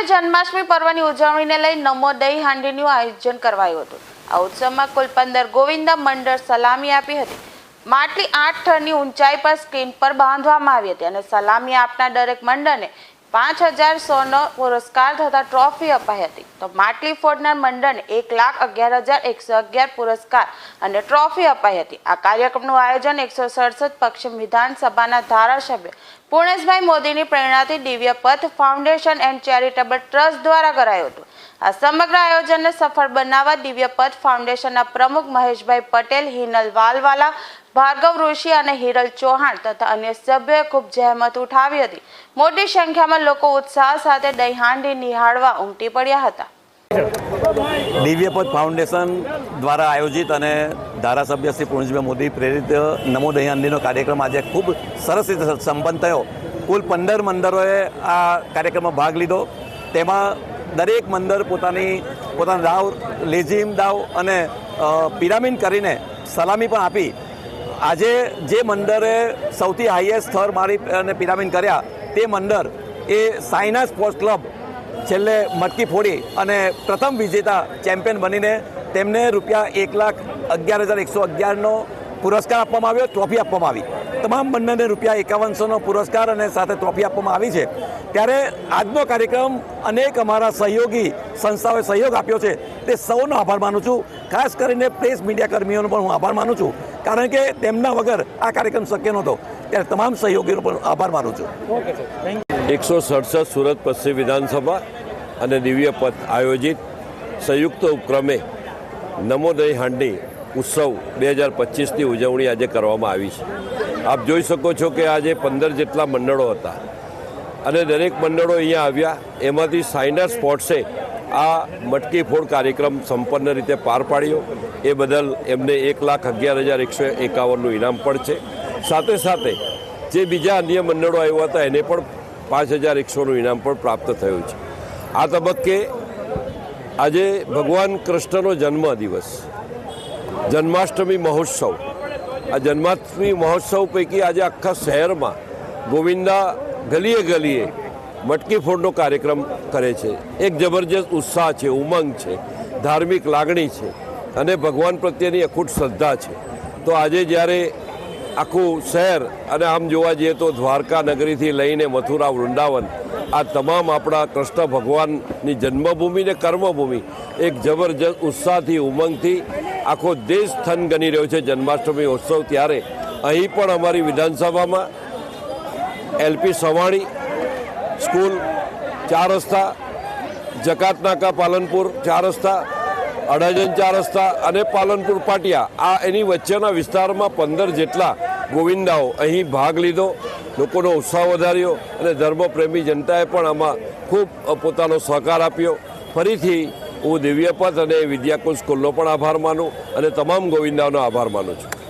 જન્માષ્ટમી પર્વની ઉજવણીને લઈ નમો દહીં હાંડીનું આયોજન કરાયું હતું. આ ઉત્સવમાં કુલ પંદર ગોવિંદા મંડળ સલામી આપી હતી. માટલી આઠ થરની ઊંચાઈ પર સ્ક્રીન પર બાંધવામાં આવી હતી અને સલામી આપનાર દરેક મંડળને પાંચ હજાર સોનો પુરસ્કાર તથા ટ્રોફી અપાઈ હતી. તો માટલી ફોડનાર મંડળને એક લાખ અગિયાર હજાર એકસો અગિયાર પુરસ્કાર અને ટ્રોફી અપાઈ હતી. આ કાર્યક્રમનું આયોજન એકસો સડસઠ પશ્ચિમ વિધાનસભાના ધારાસભ્ય પૂર્ણેશભાઈ મોદીની પ્રેરણાથી દિવ્ય પથ ફાઉન્ડેશન એન્ડ ચેરિટેબલ ટ્રસ્ટ દ્વારા કરાયું હતું. આ સમગ્ર આયોજનને સફળ બનાવવા દિવ્ય પથ ફાઉન્ડેશનના પ્રમુખ મહેશભાઈ પટેલ હિનલ વાલવાલા, ભાર્ગવ ઋષિ અને હિરલ ચૌહાણ તથા અન્ય સભ્યોએ ખૂબ જહેમત ઉઠાવી હતી. મોટી સંખ્યામાં લોકો ઉત્સાહ સાથે દહીં હાંડી નિહાળવા ઉમટી પડ્યા હતા. દિવ્યપદ ફાઉન્ડેશન દ્વારા આયોજિત અને ધારાસભ્ય શ્રી પુણજીભાઈ મોદી પ્રેરિત નમો દહીહાંડીનો કાર્યક્રમ આજે ખૂબ સરસ રીતે સંપન્ન થયો. કુલ પંદર મંદિરોએ આ કાર્યક્રમમાં ભાગ લીધો. તેમાં દરેક મંદિર પોતાની, પોતાના દાવ, લેઝીમ દાવ અને પિરામિડ કરીને સલામી પણ આપી. આજે જે મંદિરે સૌથી હાઈએસ્ટ સ્થળ મારી અને પિરામિડ કર્યા, તે મંદિર એ સાયના સ્પોર્ટ્સ ક્લબ છેલ્લે મટકી ફોડી અને પ્રથમ વિજેતા ચેમ્પિયન બનીને તેમને રૂપિયા એક લાખ અગિયાર હજાર એકસો અગિયારનો પુરસ્કાર આપવામાં આવ્યો ટ્રોફી આપવામાં આવી. તમામ બંનેને રૂપિયા એકાવનસોનો પુરસ્કાર અને સાથે ટ્રોફી આપવામાં આવી છે. ત્યારે આજનો કાર્યક્રમ અનેક અમારા સહયોગી સંસ્થાઓએ સહયોગ આપ્યો છે. તે સૌનો આભાર માનું છું. ખાસ કરીને પ્રેસ મીડિયા કર્મીઓનો પણ હું આભાર માનું છું. કારણ કે તેમના વગર આ કાર્યક્રમ શક્ય નહોતો. ત્યારે તમામ સહયોગીનો પણ આભાર માનું છું. એકસો સડસઠ સુરત પશ્ચિમ વિધાનસભા અને દિવ્ય પથ આયોજિત સંયુક્ત ઉપક્રમે નમોદય હાંડી ઉત્સવ બે હજાર પચીસની ઉજવણી આજે કરવામાં આવી છે. આપ જોઈ શકો છો કે આજે પંદર જેટલા મંડળો હતા. અને દરેક મંડળો અહીંયા આવ્યા. એમાંથી સાઇનર સ્પોર્ટ્સે આ મટકી ફોડ કાર્યક્રમ સંપન્ન રીતે પાર પાડ્યો. એ બદલ એમને એક લાખ અગિયાર હજાર એકસો એકાવનનું ઇનામ પણ છે. સાથે સાથે જે બીજા અન્ય મંડળો આવ્યા હતા, એને પણ પાંચ હજાર એકસોનું ઇનામ પણ પ્રાપ્ત થયું છે. આ તબક્કે આજે ભગવાન કૃષ્ણનો જન્મ દિવસ. જન્માષ્ટમી મહોત્સવ. આ જન્માષ્ટમી મહોત્સવ પૈકી આજે આખા શહેરમાં ગોવિંદા ગલીએ ગલીએ મટકી ફોડનો કાર્યક્રમ કરે છે. એક જબરજસ્ત ઉત્સાહ છે, ઉમંગ છે, ધાર્મિક લાગણી છે અને ભગવાન પ્રત્યેની અખૂટ શ્રદ્ધા છે. તો આજે જ્યારે આખું શહેર અને આમ જોવા જઈએ તો દ્વારકા નગરીથી લઈને મથુરા, વૃંદાવન, આ તમામ આપણા કૃષ્ણ ભગવાનની જન્મભૂમિ ને કર્મભૂમિ એક જબરજસ્ત ઉત્સાહથી, ઉમંગથી આખો દેશ થન ગણી રહ્યો છે જન્માષ્ટમી ઉત્સવ ત્યારે. અહીં પણ અમારી વિધાનસભામાં એલપી સવાણી સ્કૂલ ચાર રસ્તા, જકાતનાકા પાલનપુર ચાર રસ્તા અડાજન ચાર રસ્તા અને પાલનપુર પાટિયા, આ એની વચ્ચેના વિસ્તારમાં પંદર જેટલા ગોવિંદાઓ અહીં ભાગ લીધો, લોકોનો ઉત્સાહ વધાર્યો અને ધર્મપ્રેમી જનતાએ પણ આમાં ખૂબ પોતાનો સહકાર આપ્યો. ફરીથી હું દિવ્યપથ અને વિદ્યાકુંજ સ્કૂલનો પણ આભાર માનું અને તમામ ગોવિંદાઓનો આભાર માનું છું.